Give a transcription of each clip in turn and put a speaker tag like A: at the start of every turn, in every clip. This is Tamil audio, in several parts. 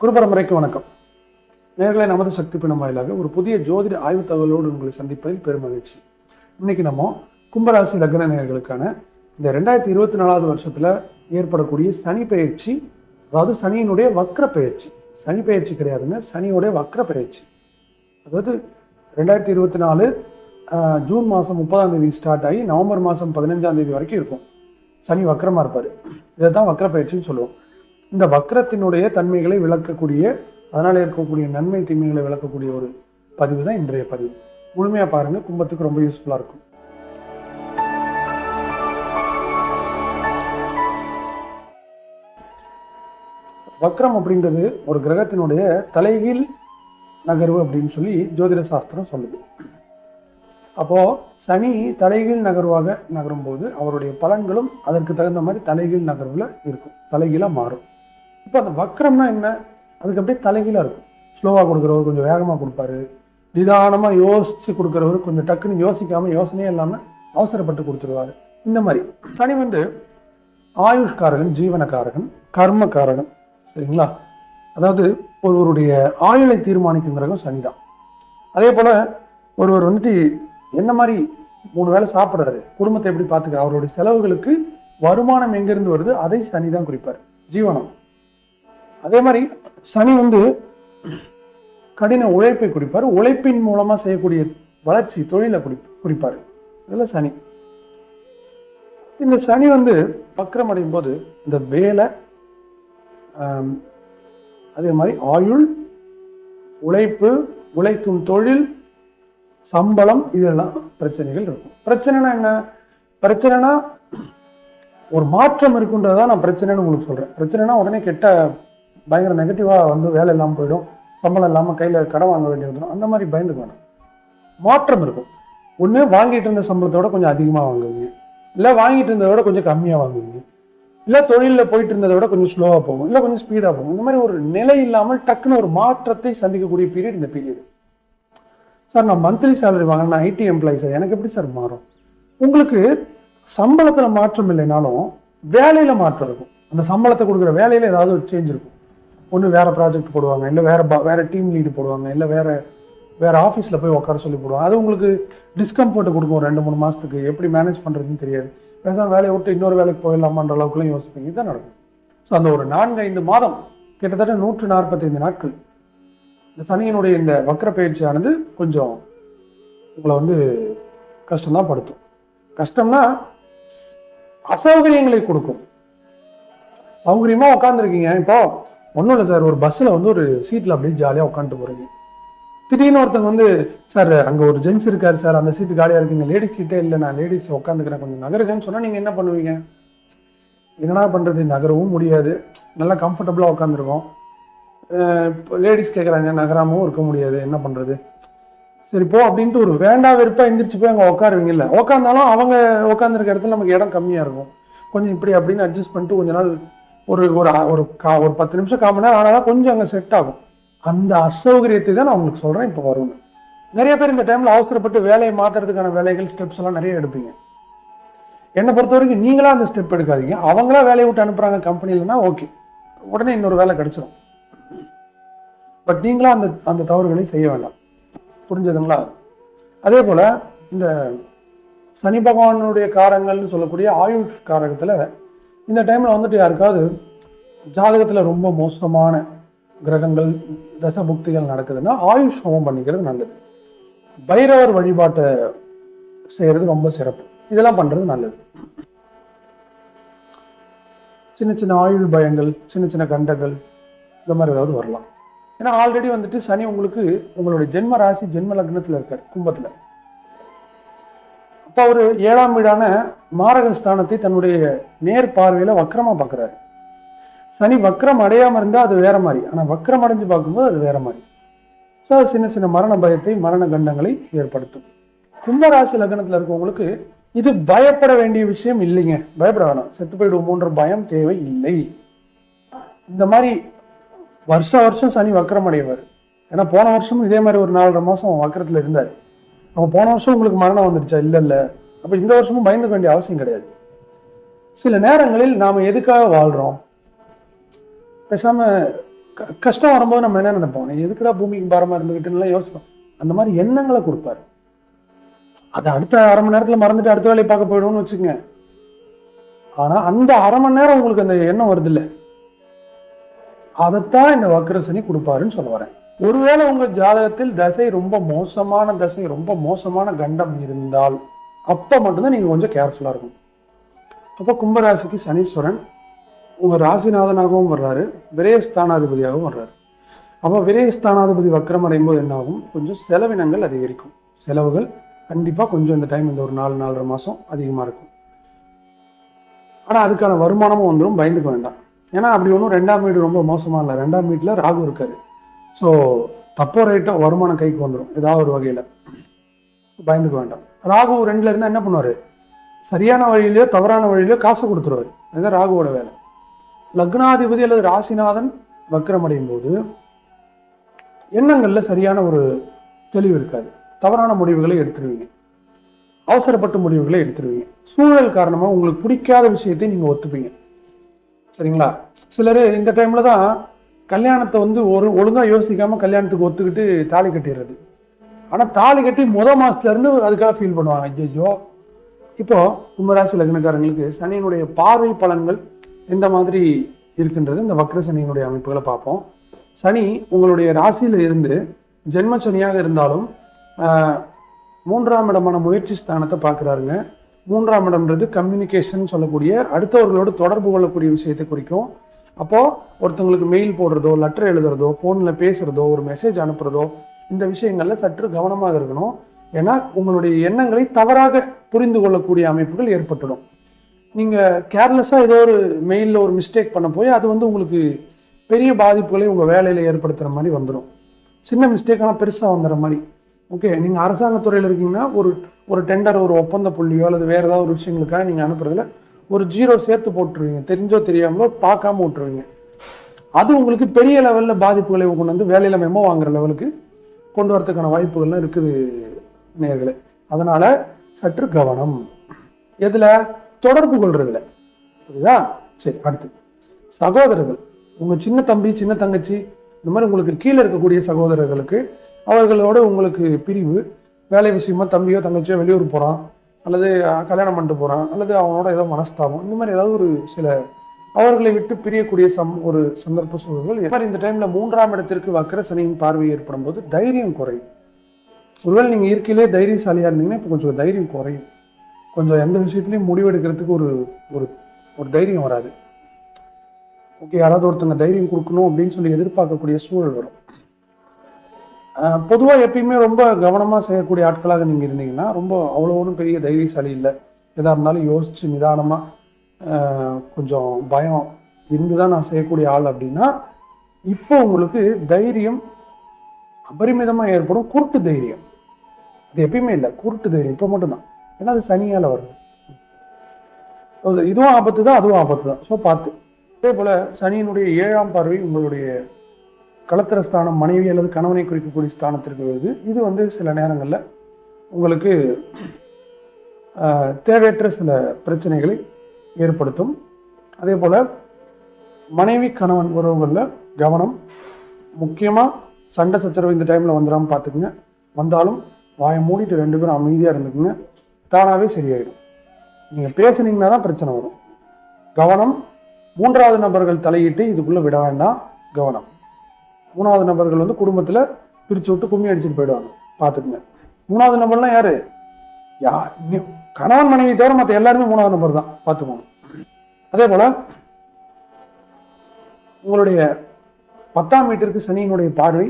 A: குருபரம்பரைக்கு வணக்கம். நேர்களை நமது சக்தி பிணம் வாயிலாக ஒரு புதிய ஜோதிட ஆய்வு தகவலோடு உங்களை சந்திப்பதில் பெருமகிழ்ச்சி இன்னைக்கு நம்ம கும்பராசி லக்ன நேயர்களுக்கான இந்த ரெண்டாயிரத்தி இருபத்தி நாலாவது வருஷத்துல ஏற்படக்கூடிய சனி பயிற்சி அதாவது சனியினுடைய வக்ர பயிற்சி சனி பயிற்சி கிடையாதுங்க சனியுடைய வக்ர பயிற்சி அதாவது ரெண்டாயிரத்தி இருபத்தி நாலு ஜூன் மாதம் முப்பதாம் தேதி ஸ்டார்ட் ஆகி நவம்பர் மாதம் பதினஞ்சாம் தேதி வரைக்கும் இருக்கும். சனி வக்கரமாக இருப்பார். இதை தான் வக்கர பயிற்சின்னு சொல்லுவோம். இந்த வக்ரத்தினுடைய தன்மைகளை விளக்கக்கூடிய அதனால் இருக்கக்கூடிய நன்மை தீமைகளை விளக்கக்கூடிய ஒரு பதிவு தான் இன்றைய பதிவு. முழுமையாக பாருங்க கும்பத்துக்கு ரொம்ப யூஸ்ஃபுல்லாக இருக்கும். வக்ரம் அப்படின்றது ஒரு கிரகத்தினுடைய தலைகீழ் நகர்வு அப்படின்னு சொல்லி ஜோதிட சாஸ்திரம் சொல்லுது. அப்போ சனி தலைகீழ் நகர்வாக நகரும் போது அவருடைய பலன்களும் அதற்கு தகுந்த மாதிரி தலைகீழ் நகர்வில் இருக்கும். தலைகீழாக மாறும். இப்போ அந்த வக்ரம்னா என்ன? அதுக்கு அப்படியே தலைகீழாக இருக்கும். ஸ்லோவாக கொடுக்குறவர் கொஞ்சம் வேகமாக கொடுப்பாரு. நிதானமாக யோசித்து கொடுக்குறவர் கொஞ்சம் டக்குன்னு யோசிக்காமல் யோசனையே இல்லாமல் அவசரப்பட்டு கொடுத்துருவாரு. இந்த மாதிரி. சனி வந்து ஆயுஷ்காரகன் ஜீவனக்காரகன் கர்மக்காரகன். சரிங்களா? அதாவது ஒருவருடைய ஆயுளை தீர்மானிக்கும் கிரகம் சனிதான். அதே போல் ஒருவர் வந்துட்டு என்ன மாதிரி மூணு வேளை சாப்பிட்றாரு? குடும்பத்தை எப்படி பார்த்துக்க அவருடைய செலவுகளுக்கு வருமானம் எங்கேருந்து வருது? அதை சனி தான் குறிப்பார். ஜீவனம். அதே மாதிரி சனி வந்து கடின உழைப்பை குறிப்பார். உழைப்பின் மூலமா செய்யக்கூடிய வளர்ச்சி தொழிலை குறி குறிப்பார். இதில் சனி. இந்த சனி வந்து பக்கரம் அடையும் போது இந்த வேலை அதே மாதிரி ஆயுள் உழைப்பு உழைக்கும் தொழில் சம்பளம் இதெல்லாம் பிரச்சனைகள் இருக்கும். பிரச்சனைனா என்ன? பிரச்சனைனா ஒரு மாற்றம் இருக்குன்றதான் நான் பிரச்சனைன்னு உங்களுக்கு சொல்றேன். பிரச்சனைனா உடனே கெட்ட பயங்கர நெகட்டிவாக வந்து வேலை இல்லாமல் போயிடும். சம்பளம் இல்லாமல் கையில் கடன் வாங்க வேண்டிய வந்துடும். அந்த மாதிரி பயந்துக்க மாற்றம் இருக்கும். ஒன்று வாங்கிட்டு இருந்த சம்பளத்தை விட கொஞ்சம் அதிகமாக வாங்குவீங்க. இல்லை வாங்கிட்டு இருந்ததை விட கொஞ்சம் கம்மியாக வாங்குவீங்க. இல்லை தொழிலில் போயிட்டு இருந்ததை விட கொஞ்சம் ஸ்லோவாக போகும். இல்லை கொஞ்சம் ஸ்பீடாக போகும். இந்த மாதிரி ஒரு நிலை இல்லாமல் டக்குன்னு ஒரு மாற்றத்தை சந்திக்கக்கூடிய பீரியட் இந்த பீரியடு சார் நான் மந்த்லி சேலரி வாங்கினேன் ஐடி எம்ப்ளாயி சார் எனக்கு எப்படி சார் மாறும்? உங்களுக்கு சம்பளத்தில் மாற்றம் இல்லைனாலும் வேலையில் மாற்றம் இருக்கும். அந்த சம்பளத்தை கொடுக்குற வேலையில் ஏதாவது ஒரு சேஞ்ச் இருக்கும். ஒன்று வேற ப்ராஜெக்ட் போடுவாங்க இல்லை வேற வேற டீம் லீடு போடுவாங்க இல்லை வேற வேற ஆஃபீஸில் போய் உட்கார சொல்லி போடுவாங்க. அது உங்களுக்கு டிஸ்கம்ஃபர்ட் கொடுக்கும் ரெண்டு மூணு மாசத்துக்கு. எப்படி மேனேஜ் பண்றதுன்னு தெரியாது. பேசாமல் வேலையை விட்டு இன்னொரு வேலைக்கு போயிடலாமான்ற அளவுக்குலாம் யோசிப்பீங்க. இதுதான் நடக்கும். ஸோ அந்த ஒரு நான்கு ஐந்து மாதம் கிட்டத்தட்ட நூற்று நாற்பத்தைந்து நாட்கள். இந்த சனியினுடைய இந்த வக்கர பயிற்சியானது கொஞ்சம் உங்களை வந்து கஷ்டம்தான் படுத்தும். கஷ்டம்னா அசௌகரியங்களை கொடுக்கும். சௌகரியமா உட்காந்துருக்கீங்க இப்போ ஒன்றும் இல்லை சார் ஒரு பஸ்ஸில் வந்து ஒரு சீட்டில் அப்படியே ஜாலியாக உட்காந்துட்டு போகிறீங்க திடீர்னு ஒருத்தங்க வந்து சார் அங்கே ஒரு ஜென்ஸ் இருக்கார் சார் அந்த சீட்டு காலியாக இருக்குங்க. லேடிஸ் சீட்டே இல்லை நான் லேடிஸ் உட்காந்துக்கிறேன் கொஞ்சம் நகருங்கன்னு சொன்னால் நீங்கள் என்ன பண்ணுவீங்க? என்னடா பண்ணுறது நகரவும் முடியாது. நல்லா கம்ஃபர்டபுளாக உட்காந்துருக்கோம் இப்போ லேடிஸ் கேட்குறாங்க நகராமவும் இருக்க முடியாது. என்ன பண்ணுறது சரி போ அப்படின்ட்டு ஒரு வேண்டா வெறுப்பாக எந்திரிச்சு போய் அங்கே உட்காருவீங்கல்ல. உட்காந்தாலும் அவங்க உட்காந்துருக்க இடத்துல நமக்கு இடம் கம்மியாக இருக்கும். கொஞ்சம் இப்படி அப்படின்னு அட்ஜஸ்ட் பண்ணிட்டு கொஞ்ச நாள் ஒரு ஒரு ஒரு கா ஒரு பத்து நிமிஷம் கால் மணி நேரம் ஆனால் தான் கொஞ்சம் அங்கே செட் ஆகும். அந்த அசௌகரியத்தை தான் நான் உங்களுக்கு சொல்கிறேன் இப்போ வரும்னு. நிறைய பேர் இந்த டைமில் அவசரப்பட்டு வேலையை மாற்றுறதுக்கான வேலைகள் ஸ்டெப்ஸ் எல்லாம் நிறைய எடுப்பீங்க. என்னை பொறுத்த வரைக்கும் நீங்களா அந்த ஸ்டெப் எடுக்காதீங்க. அவங்களா வேலையை விட்டு அனுப்புகிறாங்க கம்பெனிலனா ஓகே உடனே இன்னொரு வேலை கிடைச்சிடும் பட் நீங்களாக அந்த அந்த தவறுகளை செய்ய வேண்டாம். புரிஞ்சதுங்களா? அதே போல் இந்த சனி பகவானுடைய காரங்கள்னு சொல்லக்கூடிய ஆயுஷ் காரகத்தில் இந்த டைமில் வந்துட்டு யாருக்காவது ஜாதகத்தில் ரொம்ப மோசமான கிரகங்கள் தசபுக்திகள் நடக்குதுன்னா ஆயுஷ் ஹோமம் பண்ணிக்கிறது நல்லது. பைரவர் வழிபாட்டை செய்கிறது ரொம்ப சிறப்பு. இதெல்லாம் பண்ணுறது நல்லது. சின்ன சின்ன ஆயுள் பயங்கள் சின்ன சின்ன கண்டங்கள் இந்த மாதிரி ஏதாவது வரலாம். ஏன்னா ஆல்ரெடி வந்துட்டு சனி உங்களுக்கு உங்களுடைய ஜென்ம ராசி ஜென்ம லக்னத்தில் இருக்கார் கும்பத்தில். அப்போ அவர் ஏழாம் வீடான மாரக ஸ்தானத்தை தன்னுடைய நேர் பார்வையில் வக்கரமாக பார்க்குறாரு சனி வக்கரம் அடையாமல் இருந்தால் அது வேற மாதிரி. ஆனால் வக்கரம் அடைஞ்சு பார்க்கும்போது அது வேற மாதிரி. ஸோ சின்ன சின்ன மரண பயத்தை மரண கண்டங்களை ஏற்படுத்தும். கும்பராசி லக்னத்தில் இருக்கவங்களுக்கு இது பயப்பட வேண்டிய விஷயம் இல்லைங்க. பயப்பட வேணாம். செத்து போயிடுவோமோன்ற பயம் தேவை இல்லை. இந்த மாதிரி வருஷ வருஷம் சனி வக்கரம் அடைவார். ஏன்னா போன வருஷமும் இதே மாதிரி ஒரு நாலரை மாதம் வக்கரத்தில் இருந்தார். அப்போ போன வருஷம் உங்களுக்கு மரணம் வந்துடுச்சா இல்லை இல்ல. அப்போ இந்த வருஷமும் பயந்துக்க வேண்டிய அவசியம் கிடையாது. சில நேரங்களில் நாம எதுக்காக வாழ்கிறோம் பேசாம க- கஷ்டம் வரும்போது நம்ம என்ன நினைப்போம்? எதுக்குடா பூமிக்கு பாரமா இருந்துக்கிட்டுலாம் யோசிப்போம். அந்த மாதிரி எண்ணங்களை கொடுப்பாரு. அதை அடுத்த அரை மணி நேரத்துல மறந்துட்டு அடுத்த வேலையை பார்க்க போயிடுவோம்னு வச்சுக்கோங்க. ஆனா அந்த அரை மணி நேரம் உங்களுக்கு அந்த எண்ணம் வருது இல்லை அதைத்தான் இந்த வக்கரசனி கொடுப்பாருன்னு சொல்ல வரேன். ஒருவேளை உங்கள் ஜாதகத்தில் தசை ரொம்ப மோசமான தசை ரொம்ப மோசமான கண்டம் இருந்தால் அப்போ மட்டும்தான் நீங்கள் கொஞ்சம் கேர்ஃபுல்லாக இருக்கும் அப்போ கும்பராசிக்கு சனீஸ்வரன் உங்கள் ராசிநாதனாகவும் வர்றாரு விரயஸ்தானாதிபதியாகவும் வர்றாரு. அப்போ விரயஸ்தானாதிபதி வக்கரம் அடையும் போது என்னாகும்? கொஞ்சம் செலவினங்கள் அதிகரிக்கும். செலவுகள் கண்டிப்பாக கொஞ்சம் இந்த டைம் இந்த ஒரு நாலு நாலரை மாதம் அதிகமாக இருக்கும். ஆனால் அதுக்கான வருமானமும் வந்துடும் பயந்துக்க வேண்டாம். ஏன்னா அப்படி ஒன்றும் ரெண்டாம் வீடு ரொம்ப மோசமாக இல்லை. ரெண்டாம் வீட்டில் ராகு இருக்காரு. ஸோ தப்போ ரைட்டோ வருமானம் கைக்கு வந்துடும் ஏதாவது ஒரு வகையில. பயந்துக்க வேண்டாம். ராகு ரெண்டுல இருந்தா என்ன பண்ணுவாரு? சரியான வழியிலயோ தவறான வழியிலயோ காசை கொடுத்துருவார். அதுதான் ராகுவோட வேலை. லக்னாதிபதி அல்லது ராசிநாதன் வக்ரம் அடையும் போது எண்ணங்கள்ல சரியான ஒரு தெளிவு இருக்காது. தவறான முடிவுகளை எடுத்துருவீங்க. அவசரப்பட்ட முடிவுகளை எடுத்துருவீங்க. சூழல் காரணமா உங்களுக்கு பிடிக்காத விஷயத்தை நீங்க ஒத்துப்பீங்க. சரிங்களா? சிலர் இந்த டைம்ல தான் கல்யாணத்தை வந்து ஒரு ஒழுங்காக யோசிக்காமல் கல்யாணத்துக்கு ஒத்துக்கிட்டு தாலி கட்டிடுறது. ஆனால் தாலி கட்டி முத மாதத்துலேருந்து அதுக்காக ஃபீல் பண்ணுவாங்க. ஐயோ இப்போ கும்பராசி லக்னக்காரங்களுக்கு சனியினுடைய பார்வை பலன்கள் எந்த மாதிரி இருக்கின்றது? இந்த வக்ர சனியினுடைய அமைப்புகளை பார்ப்போம். சனி உங்களுடைய ராசியில் இருந்து ஜென்ம சனியாக இருந்தாலும் மூன்றாம் இடமான முயற்சி ஸ்தானத்தை பார்க்குறாருங்க. மூன்றாம் இடம்ன்றது கம்யூனிகேஷன் சொல்லக்கூடிய அடுத்தவர்களோடு தொடர்பு கொள்ளக்கூடிய விஷயத்தை குறிக்கும். அப்போது ஒருத்தவங்களுக்கு மெயில் போடுறதோ லெட்டர் எழுதுறதோ ஃபோனில் பேசுகிறதோ ஒரு மெசேஜ் அனுப்புகிறதோ இந்த விஷயங்களில் சற்று கவனமாக இருக்கணும். ஏன்னா உங்களுடைய எண்ணங்களை தவறாக புரிந்து கொள்ளக்கூடிய அமைப்புகள் ஏற்பட்டுடும். நீங்கள் கேர்லெஸ்ஸாக ஏதோ ஒரு மெயிலில் ஒரு மிஸ்டேக் பண்ண போய் அது வந்து உங்களுக்கு பெரிய பாதிப்புகளை உங்கள் வேலையில் ஏற்படுத்துகிற மாதிரி வந்துடும் சின்ன மிஸ்டேக்கான பெருசாக வந்துடுற மாதிரி. ஓகே நீங்க அரசாங்கத்துறையில் இருக்கீங்கன்னா ஒரு ஒரு டெண்டர் ஒரு ஒப்பந்த புள்ளியோ அல்லது வேறு ஏதாவது ஒரு விஷயங்களுக்காக நீங்கள் அனுப்புறதுல ஒரு ஜீரோ சேர்த்து போட்டுருவீங்க. தெரிஞ்சோ தெரியாமலோ பார்க்காம விட்டுருவீங்க. அது உங்களுக்கு பெரிய லெவலில் பாதிப்புகளை கொண்டு வந்து வேலையில மெமோ வாங்குற லெவலுக்கு கொண்டு வரதுக்கான வாய்ப்புகள்லாம் இருக்குது நேர்களே. அதனால சற்று கவனம். எதுல? தொடர்பு கொள்றதுல புரியுதா? சரி அடுத்து. சகோதரர்கள். உங்கள் சின்ன தம்பி சின்ன தங்கச்சி இந்த மாதிரி உங்களுக்கு கீழே இருக்கக்கூடிய சகோதரர்களுக்கு அவர்களோட உங்களுக்கு பிரிவு. வேலை விஷயமா தம்பியோ தங்கச்சியோ வெளியூர் போகிறான் அல்லது கல்யாணம் பண்ணிட்டு போறான் அல்லது அவனோட ஏதோ மனஸ்தாபம் இந்த மாதிரி ஏதாவது ஒரு சில அவர்களை விட்டு பிரியக்கூடிய சம் ஒரு சந்தர்ப்ப சூழல்கள். இந்த மாதிரி இந்த டைம்ல மூன்றாம் இடத்திற்கு வக்கர சனியின் பார்வை ஏற்படும் போது தைரியம் குறையும். ஒருவேளை நீங்க இயற்கையிலே தைரியசாலியாக இருந்தீங்கன்னா இப்போ கொஞ்சம் தைரியம் குறையும். கொஞ்சம் எந்த விஷயத்துலையும் முடிவெடுக்கிறதுக்கு ஒரு ஒரு ஒரு தைரியம் வராது. ஓகே யாராவது ஒருத்தங்க தைரியம் கொடுக்கணும் அப்படின்னு சொல்லி எதிர்பார்க்கக்கூடிய சூழல் வரும். பொதுவாக எப்பயுமே ரொம்ப கவனமாக செய்யக்கூடிய ஆட்களாக நீங்கள் இருந்தீங்கன்னா ரொம்ப அவ்வளோ ஒன்றும் பெரிய தைரியசாலி இல்லை. எதாக இருந்தாலும் யோசித்து நிதானமாக கொஞ்சம் பயம் இருந்துதான் நான் செய்யக்கூடிய ஆள் அப்படின்னா இப்போ உங்களுக்கு தைரியம் அபரிமிதமாக ஏற்படும். குருட்டு தைரியம். அது எப்பயுமே இல்லை. குருட்டு தைரியம். இப்போ மட்டும்தான். ஏன்னா அது சனியால் வருது. அது இதுவும் ஆபத்து தான் அதுவும் ஆபத்து தான் ஸோ பார்த்து. அதே போல சனியினுடைய ஏழாம் பார்வை உங்களுடைய களத்திர ஸ்தானம் மனைவி அல்லது கணவனை குறிக்கக்கூடிய ஸ்தானத்திற்கு வருது. இது வந்து சில நேரங்களில் உங்களுக்கு தேவையற்ற சில பிரச்சனைகளை ஏற்படுத்தும். அதே போல் மனைவி கணவன் உறவுகளில் கவனம் முக்கியமாக சண்டை சச்சரவு இந்த டைமில் வந்துடாமல் பார்த்துக்குங்க. வந்தாலும் வாயை மூடிட்டு ரெண்டு பேரும் அமைதியாக இருந்துக்குங்க. தானாகவே சரியாயிடும். நீங்கள் பேசுனீங்கன்னா தான் பிரச்சனை வரும். கவனம் மூன்றாவது நபர்கள் தலையிட்டு இதுக்குள்ளே விட வேண்டாம். கவனம். மூணாவது நபர்கள் வந்து குடும்பத்தில் பிரித்து விட்டு கும்மி அடிச்சுட்டு போயிடுவாங்க. பார்த்துக்குங்க. மூணாவது நபர்லாம் யாரு? யார் கணவன் மனைவி தவிர மற்ற எல்லாருமே மூணாவது நபர் தான். பார்த்துக்கோங்க. அதே போல உங்களுடைய பத்தாம் வீட்டிற்கு சனியினுடைய பார்வை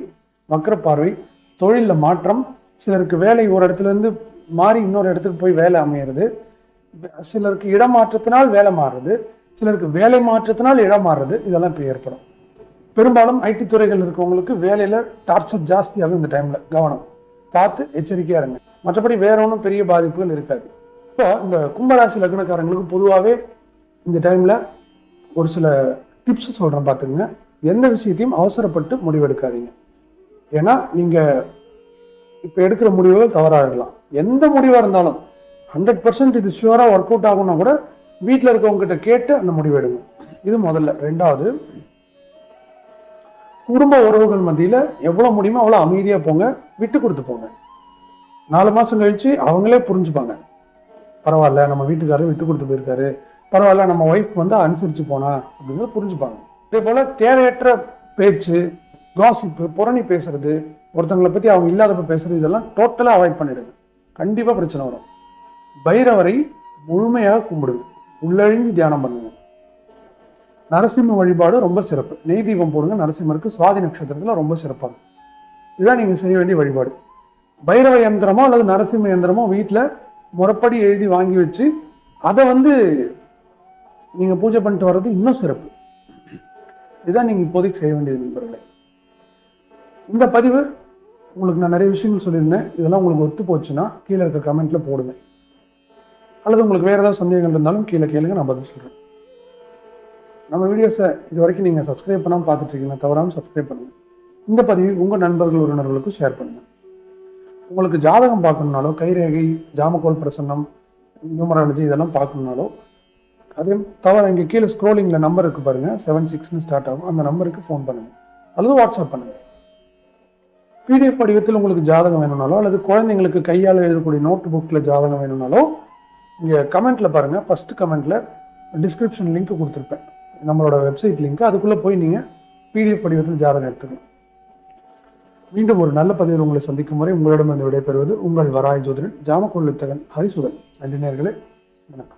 A: மக்கர பார்வை தொழிலில் மாற்றம் சிலருக்கு வேலை ஒரு இடத்துல இருந்து மாறி இன்னொரு இடத்துக்கு போய் வேலை அமையிறது சிலருக்கு இடம் மாற்றத்தினால் வேலை மாறுறது சிலருக்கு வேலை மாற்றத்தினால் இடம் மாறுறது இதெல்லாம் இப்போ ஏற்படும். பெரும்பாலும் ஐடி துறைகள் இருக்கவங்களுக்கு வேலையில டார்ச்சர் ஜாஸ்தியாகும் இந்த டைம்ல கவனம். பார்த்து எச்சரிக்கையா இருங்க. மற்றபடி வேற ஒன்றும் பெரிய பாதிப்புகள் இருக்காது. இப்போ இந்த கும்பராசி லக்னக்காரங்களுக்கு பொதுவாகவே இந்த டைம்ல ஒரு சில டிப்ஸ் சொல்றேன் பார்த்துங்க எந்த விஷயத்தையும் அவசரப்பட்டு முடிவெடுக்காதீங்க. ஏன்னா நீங்க இப்போ எடுக்கிற முடிவுகள் தவறாக இருக்கலாம் எந்த முடிவாக இருந்தாலும் ஹண்ட்ரட் பர்சன்ட் இது ஷியூராக ஒர்க் அவுட் ஆகும்னா கூட வீட்டில் இருக்கவங்க கிட்ட கேட்டு அந்த முடிவு எடுங்க. இது முதல்ல. ரெண்டாவது குடும்ப உறவுகள் மத்தியில் எவ்வளோ முடியுமோ அவ்வளோ அமைதியாக போங்க விட்டு கொடுத்து போங்க. நாலு மாதம் கழிச்சு அவங்களே புரிஞ்சுப்பாங்க. பரவாயில்ல நம்ம வீட்டுக்காரர் விட்டு கொடுத்து போயிருக்காரு. பரவாயில்ல நம்ம ஒய்ஃப் வந்து அனுசரித்து போனா அப்படிங்கிறத புரிஞ்சுப்பாங்க. இதே போல் தேவையற்ற பேச்சு காசிப்பு புறணி பேசுறது ஒருத்தங்களை பற்றி அவங்க இல்லாதப்ப பேசுறது இதெல்லாம் டோட்டலாக அவாய்ட் பண்ணிடுங்க. கண்டிப்பாக பிரச்சனை வரும். பைரவரை முழுமையாக கும்பிடுங்க. உள்ளழிஞ்சு தியானம் பண்ணுங்க. நரசிம்ம வழிபாடு ரொம்ப சிறப்பு. நெய் தீபம் போடுங்க நரசிம்மருக்கு சுவாதி நட்சத்திரத்தில் ரொம்ப சிறப்பாக இதுதான் நீங்கள் செய்ய வேண்டிய வழிபாடு. பைரவ யந்திரமோ அல்லது நரசிம்ம யந்திரமோ வீட்டில் முறைப்படி எழுதி வாங்கி வச்சு அதை வந்து நீங்கள் பூஜை பண்ணிட்டு வர்றது இன்னும் சிறப்பு. இதுதான் நீங்கள் இப்போதைக்கு செய்ய வேண்டியது நண்பர்களே. இந்த பதிவு உங்களுக்கு நான் நிறைய விஷயங்கள் சொல்லியிருந்தேன். இதெல்லாம் உங்களுக்கு ஒத்து போச்சுன்னா கீழே இருக்க கமெண்ட்ல போடுங்க. அல்லது உங்களுக்கு வேறு ஏதாவது சந்தேகங்கள் இருந்தாலும் கீழே கேளுங்க நான் பதில் சொல்கிறேன் நம்ம வீடியோஸை இது வரைக்கும் நீங்கள் சப்ஸ்கிரைப் பண்ணாமல் பார்த்துட்ருக்கீங்க தவறாமல் சப்ஸ்கிரைப் பண்ணுங்கள் இந்த பதிவை உங்கள் நண்பர்கள் உறவினர்களுக்கும் ஷேர் பண்ணுங்கள் உங்களுக்கு ஜாதகம் பார்க்கணுனாலோ கைரேகை ஜாமக்கோல் பிரசன்னம் நியூமராலஜி இதெல்லாம் பார்க்கணுனாலோ அதே தவிர இங்கே கீழே ஸ்க்ரோலிங்கில் நம்பர் இருக்குது பாருங்கள் செவன் சிக்ஸ்னு ஸ்டார்ட் ஆகும். அந்த நம்பருக்கு ஃபோன் பண்ணுங்கள் அல்லது வாட்ஸ்அப் பண்ணுங்கள் பிடிஎஃப் வடிவத்தில் உங்களுக்கு ஜாதகம் வேணும்னாலோ அல்லது குழந்தைங்களுக்கு கையால் எழுதக்கூடிய நோட் புக்கில் ஜாதகம் வேணும்னாலோ இங்கே கமெண்ட்டில் பாருங்கள் ஃபஸ்ட்டு கமெண்ட்டில் டிஸ்கிரிப்ஷன் லிங்க் கொடுத்துருப்பேன். நம்மளோட வெப்சைட் லிங்க் அதுக்குள்ளே போய் நீங்கள் பிடிஎஃப் வடிவத்தில் ஜாதகம் எடுத்துக்கணும் மீண்டும் ஒரு நல்ல பதிவில் உங்களை சந்திக்கும் வரை உங்களிடம் வந்து விடைபெறுவது உங்கள் வராய் ஜோதிடன் ஜாமக்கொள்ளுத்தகன் ஹரிசுதன். நன்றி நேர்களே வணக்கம்.